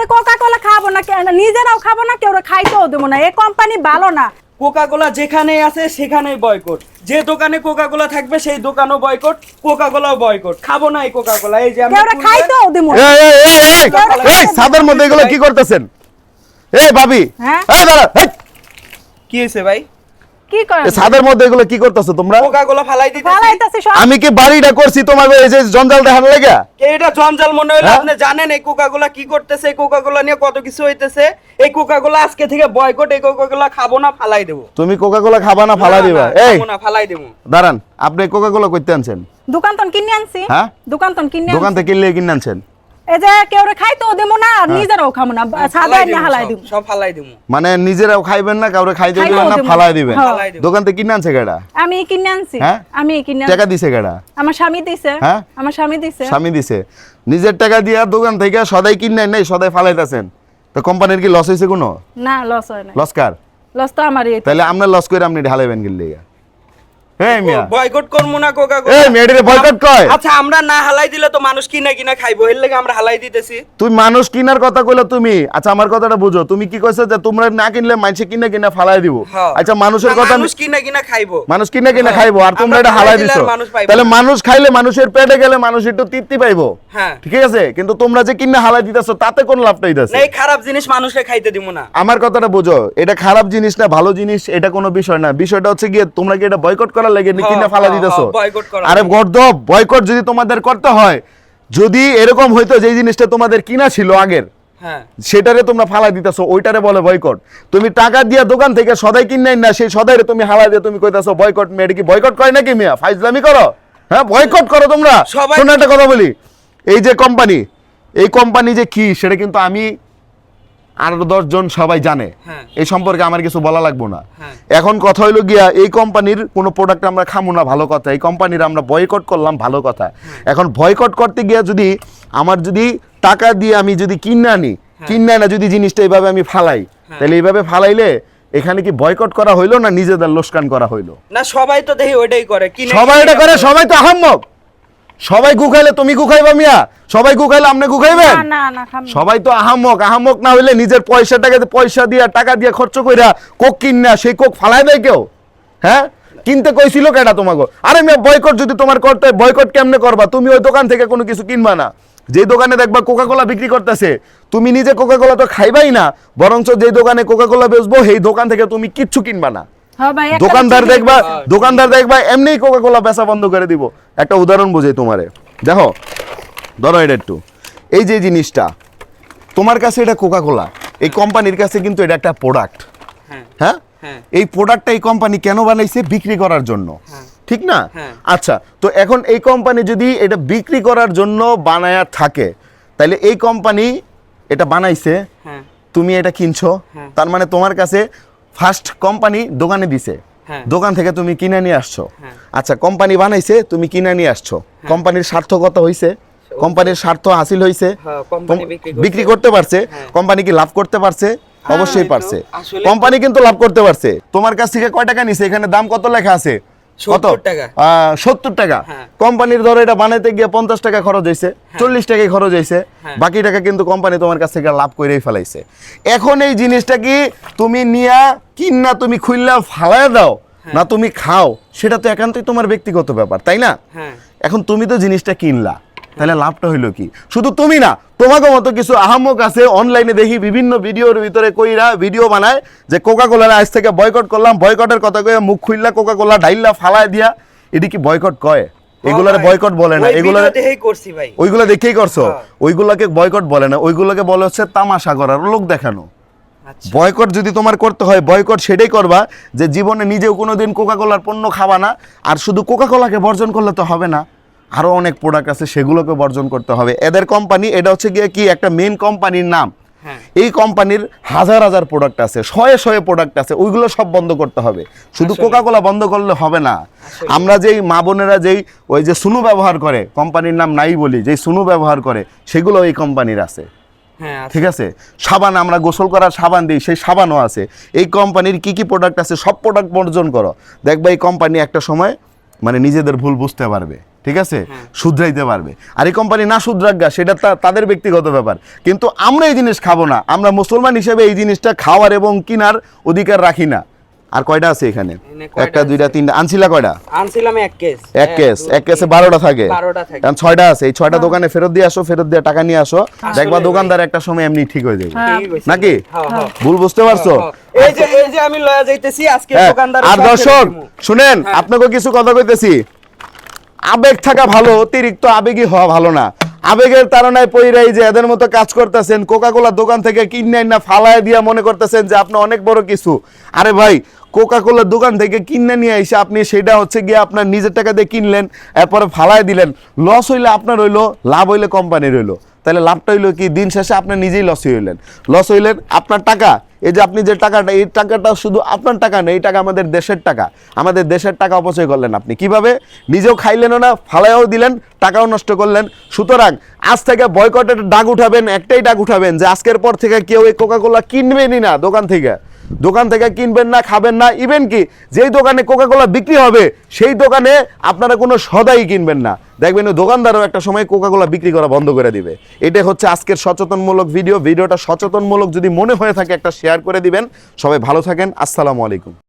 আজকে কোকা কোলা খাব না কে- নিজেরাও খাব না কেউ খাইতেও দেবো না। এই কোম্পানি ভালো না। কোকা কোলা যেখানে আছে সেখানেই বয়কট যে দোকানে কোকা কোলা থাকবে সেই দোকানও বয়কট কোকা কোলাও বয়কট খাব না এই কোকা কোলা এই যে আমরা খাইতেও দেবো না। এই, এই, এই, এই, এই, ছাদের মধ্যে এগুলো কি করতেছেন? এই ভাবি। হ্যাঁ? এই দাঁড়া, এই, কি হয়েছে ভাই? কি ছাদের মধ্যে এগুলো কি করতেছো তোমরা? কোকা কোলা ফালাই দিতেছি। ফালাইতাছি সব। আমি কি বাড়িটা করছি তোমাকে এই যে জঞ্জাল দেখানো লেগে? এটা জঞ্জাল মনে হলো হ্যাঁ? আপনি জানেন এই কি করতেছে? এই নিয়ে কত কিছু হইতেছে। এই কোকা আজকে থেকে বয়কট এই কোকা কোলা খাব না ফালাই দেবো। তুমি কোকা কোলা খাবা না ফালা না, দিবা। এই না ফালাই দেবো। দাঁড়ান আপনি কোকা কোলা করতে আনছেন? দোকান তন কিনে আনছি। হ্যাঁ? দোকান তন কিনে দোকান থেকে কিনলে কিনে আনছেন? এই যে কেউ খাইতেও দেবো না আর হ্যাঁ। নিজেরাও খাব না সাদা ফালাই হালাই সব, সব ফালাই দেবো মানে নিজেরাও খাইবেন না কাউরে খাইতে দিবেন না ফালাই দিবেন। হ্যাঁ। ফালাই দেবো দোকান থেকে কিনে আনছে কেডা? আমি কিনে আনছি। হ্যাঁ? আমি কিনে টাকা দিছে কেডা? আমার স্বামী দিছে। হ্যাঁ? আমার স্বামী দিছে। স্বামী দিছে। নিজের টাকা দিয়া দোকান থেকে সদাই কিনে নাই সদাই ফালাইতেছেন। তো কোম্পানির কি লস হয়েছে কোনো? না লস হয় না লস কার? লস তো আমারই। তাহলে আমরা লস করে আপনি ঢালাইবেন গেলে এই মিয়া। বয়কট করব না কোকা এই কোলা বয়কট কয়? আচ্ছা আমরা না হালাই দিলে তো মানুষ কিনা কিনা খাইবো এর লেগে আমরা হালাই দিতেছি। তুই মানুষ কিনার কথা কইলো তুমি। আচ্ছা আমার কথাটা বুঝো। তুমি কি কইছো যে তোমরা না কিনলে মানুষে কিনে কিনে ফালাই দিব। আচ্ছা মানুষের কথা মানুষ কিনা কিনা খাইবো। মানুষ কিনে কিনে। খাইবো আর তোমরা এটা হালাই দিছো। আর মানুষ পাইবো তাহলে মানুষ খাইলে মানুষের পেটে গেলে মানুষ একটু তৃপ্তি পাইবো। হ্যাঁ। ঠিক আছে? কিন্তু তোমরা যে কিনে হালাই দিতেছো তাতে কোন লাভটা হইতাছে না এই খারাপ জিনিস মানুষকে খাইতে দিব না। আমার কথাটা বুঝো। এটা খারাপ জিনিস না ভালো জিনিস এটা কোনো বিষয় না। বিষয়টা হচ্ছে গিয়ে তোমরা কি এটা বয়কট করার লাগে হ্যাঁ, কিনে ফালা হ্যাঁ, দিতেছো। হ্যাঁ, করার আরে লাগে। গর্দব বয়কট যদি তোমাদের করতে হয় যদি এরকম হইতো যে জিনিসটা তোমাদের কিনা ছিল আগের হ্যাঁ। সেটারে তোমরা ফালা দিতেছো ওইটারে বলে বয়কট তুমি টাকা দিয়া দোকান থেকে সদাই কিনাই না সেই সদাইরে তুমি হালা দিয়ে তুমি কইতাছো বয়কট মেয়েটা কি বয়কট করে নাকি মিয়া? ফাইজলামি করো। হ্যাঁ বয়কট করো তোমরা। শোনো একটা কথা বলি। এই যে কোম্পানি এই কোম্পানি যে কি সেটা কিন্তু আমি আর জন সবাই জানে। হ্যাঁ। এই সম্পর্কে আমার কিছু বলা লাগবে না। হ্যাঁ। এখন কথা হইল গিয়া এই কোম্পানির কোনো প্রোডাক্ট আমরা খামু না ভালো কথা। এই কোম্পানির আমরা বয়কট করলাম ভালো কথা। এখন বয়কট করতে গিয়া যদি আমার যদি টাকা দিয়ে আমি যদি কিনে আনি কিনে না যদি জিনিসটা এইভাবে আমি ফালাই তাহলে এইভাবে ফালাইলে এখানে কি বয়কট করা হইল না নিজেদের লোসকান করা হইল? না সবাই তো দেখি ওইটাই করে সবাই এটা করে। সবাই তো আহাম্মক। সবাই গুখাইলে তুমি গুখাইবা মিয়া? সবাই গুখাইলে আপনি গুখাইবেন না না না সবাই তো আহাম্মক আহাম্মক না হইলে নিজের পয়সা টাকা পয়সা দিয়া টাকা দিয়া খরচ কইরা কোক কিনা সেই কোক ফালাই দেয় কেউ? হ্যাঁ? কিনতে কইছিল কেটা তোমাকে আরে মেয়ে বয়কট যদি তোমার করতে হয়, বয়কট কেমনে করবা? তুমি ওই দোকান থেকে কোনো কিছু কিনবা না। যে দোকানে দেখবা কোকা কোলা বিক্রি করতেছে তুমি নিজে কোকা কোলা তো খাইবাই না বরঞ্চ যে দোকানে কোকা কোলা বেচবো সেই দোকান থেকে তুমি কিচ্ছু কিনবা না। দোকানদার দেখবা দোকানদার দেখবা এমনিই কোকা কোলা বেচা বন্ধ করে দিব। একটা উদাহরণ বুঝাই তোমারে। দেখো ধরো এটা একটু। এই যে জিনিসটা তোমার কাছে এটা কোকা কোলা এই কোম্পানির কাছে কিন্তু এটা একটা প্রোডাক্ট হ্যাঁ হ্যাঁ? হ্যাঁ। এই প্রোডাক্টটা এই কোম্পানি কেন বানাইছে? বিক্রি করার জন্য। ঠিক না? হ্যাঁ। আচ্ছা তো এখন এই কোম্পানি যদি এটা বিক্রি করার জন্য বানায়া থাকে তাহলে এই কোম্পানি এটা বানাইছে। হ্যাঁ। তুমি এটা কিনছো। হ্যাঁ। তার মানে তোমার কাছে ফার্স্ট কোম্পানি দোকানে দিছে। হ্যাঁ। দোকান থেকে তুমি কিনে নিয়ে আসছো। হ্যাঁ। আচ্ছা কোম্পানি বানাইছে তুমি কিনে নিয়ে আসছো। কোম্পানির সার্থকতা হইছে? কোম্পানির স্বার্থ হাসিল হইছে। হ্যাঁ, বিক্রি করতে পারছে হ্যাঁ। কোম্পানি কি লাভ করতে পারছে? অবশ্যই পারছে। কোম্পানি কিন্তু লাভ করতে পারছে। তোমার কাছ থেকে কয় টাকা নিছে? এখানে দাম কত লেখা আছে? কত? সত্তর টাকা। হ্যাঁ। কোম্পানির ধরো এটা বানাইতে গিয়ে পঞ্চাশ টাকা খরচ হয়েছে চল্লিশ টাকায় খরচ হয়েছে হ্যাঁ। বাকি টাকা কিন্তু কোম্পানি তোমার কাছ থেকে লাভ করেই ফেলাইছে। এখন এই জিনিসটা কি তুমি নিয়া কিনা তুমি খুললা ফালায় দাও না তুমি খাও সেটা তো একান্তই তোমার ব্যক্তিগত ব্যাপার তাই না? হ্যাঁ। এখন তুমি তো জিনিসটা কিনলা। তাহলে লাভটা হইল কি? শুধু তুমি না তোমাকে মতো কিছু আহাম্মক আছে অনলাইনে দেখি বিভিন্ন ভিডিওর ভিতরে কইরা ভিডিও বানায় যে কোকা কোলার আজ থেকে বয়কট করলাম বয়কটের কথা কয়ে মুখ খুললা কোকা কোলা ডাইল্লা ফালায় দিয়া। এটি কি বয়কট কয়? এগুলার বয়কট বলে না। ভাই। ওইগুলো দেখেই করছ? হ্যাঁ। ওইগুলোকে বয়কট বলে না। ওইগুলোকে বলে হচ্ছে তামাশা করার লোক দেখানো। আচ্ছা। বয়কট যদি তোমার করতে হয় বয়কট সেটাই করবা যে জীবনে নিজেও কোনোদিন কোকা কোলার পণ্য খাবা না। আর শুধু কোকা কোলাকে বর্জন করলে তো হবে না। আরও অনেক প্রোডাক্ট আছে সেগুলোকে বর্জন করতে হবে। এদের কোম্পানি এটা হচ্ছে গিয়ে কি একটা মেন কোম্পানির নাম। হ্যাঁ। এই কোম্পানির হাজার হাজার প্রোডাক্ট আছে শয়ে শয়ে প্রোডাক্ট আছে ওইগুলো সব বন্ধ করতে হবে। শুধু কোকাকোলা বন্ধ করলে হবে না। আমরা যেই মা বোনেরা যেই ওই যে সুনু ব্যবহার করে কোম্পানির নাম নাই বলি যেই সুনু ব্যবহার করে সেগুলো এই কোম্পানির আছে। হ্যাঁ আচ্ছা। ঠিক আছে? সাবান আমরা গোসল করার সাবান দিই সেই সাবানও আছে। এই কোম্পানির কি কি প্রোডাক্ট আছে সব প্রোডাক্ট বর্জন করো। দেখবা এই কোম্পানি একটা সময় মানে নিজেদের ভুল বুঝতে পারবে। ঠিক আছে? শুধরাইতে পারবে। আর এই কোম্পানি না শুধরাগা সেটা তাদের ব্যক্তিগত ব্যাপার। কিন্তু আমরা এই জিনিস খাব না। আমরা মুসলমান হিসেবে এই জিনিসটা খাওয়ার এবং কিনার অধিকার রাখি না। আর কয়টা আছে এখানে? একটা দুইটা তিনটা। আনছিলা কয়টা? আনছিলাম এক কেস এক কেস এক কেসে বারোটা থাকে। কারণ ছয়টা আছে। এই ছয়টা দোকানে ফেরত দিয়ে আসো ফেরত দিয়ে টাকা নিয়ে আসো। দেখবা দোকানদার একটা সময় এমনি ঠিক হয়ে যাবে। নাকি? হ্যাঁ, হ্যাঁ। ভুল বুঝতে পারছ? এই যে এই যে আমি লয়া যাইতেছি আজকে হ্যাঁ, দোকানদার আর দর্শক শুনেন আপনাকে কিছু কথা কইতেছি। আবেগ থাকা ভালো, অতিরিক্ত আবেগী হওয়া ভালো না। আবেগের তারণায় পইরাই যে এদের মতো কাজ করতেছেন কোকা কোলা দোকান থেকে কিনে না ফালায় দিয়া মনে করতেছেন যে আপনি অনেক বড় কিছু। আরে ভাই কোকা কোলার দোকান থেকে কিনে নিয়ে এসে আপনি সেটা হচ্ছে গিয়ে আপনার নিজের টাকা দিয়ে কিনলেন, এরপরে ফালায় দিলেন। লস হইলে আপনার হইল, লাভ হইলে কোম্পানির হইল। তাহলে লাভটা হইল কি, দিন শেষে আপনি নিজেই লস হইলেন। লস হইলেন আপনার টাকা। এই যে আপনি যে টাকাটা, এই টাকাটা শুধু আপনার টাকা নেই এই টাকা আমাদের দেশের টাকা। আমাদের দেশের টাকা অপচয় করলেন আপনি। কীভাবে? নিজেও খাইলেনও না ফালাইও দিলেন, টাকাও নষ্ট করলেন। সুতরাং আজ থেকে বয়কটের ডাক উঠাবেন, একটাই ডাক উঠাবেন যে আজকের পর থেকে কেউ এই কোকা কোলা কিনবেনই না দোকান থেকে। দোকান থেকে কিনবেন না, খাবেন না ইভেন কি যেই দোকানে কোকা কোলা বিক্রি হবে, সেই দোকানে আপনারা কোনো সদাই কিনবেন না। দেখবেন দোকানদারও একটা সময় কোকা কোলা বিক্রি করা বন্ধ করে দিবে। এটা হচ্ছে আজকের সচেতনমূলক ভিডিও ভিডিওটা সচেতনমূলক যদি মনে হয়ে থাকে একটা শেয়ার করে দিবেন। সবাই ভালো থাকেন। আসসালামু আলাইকুম।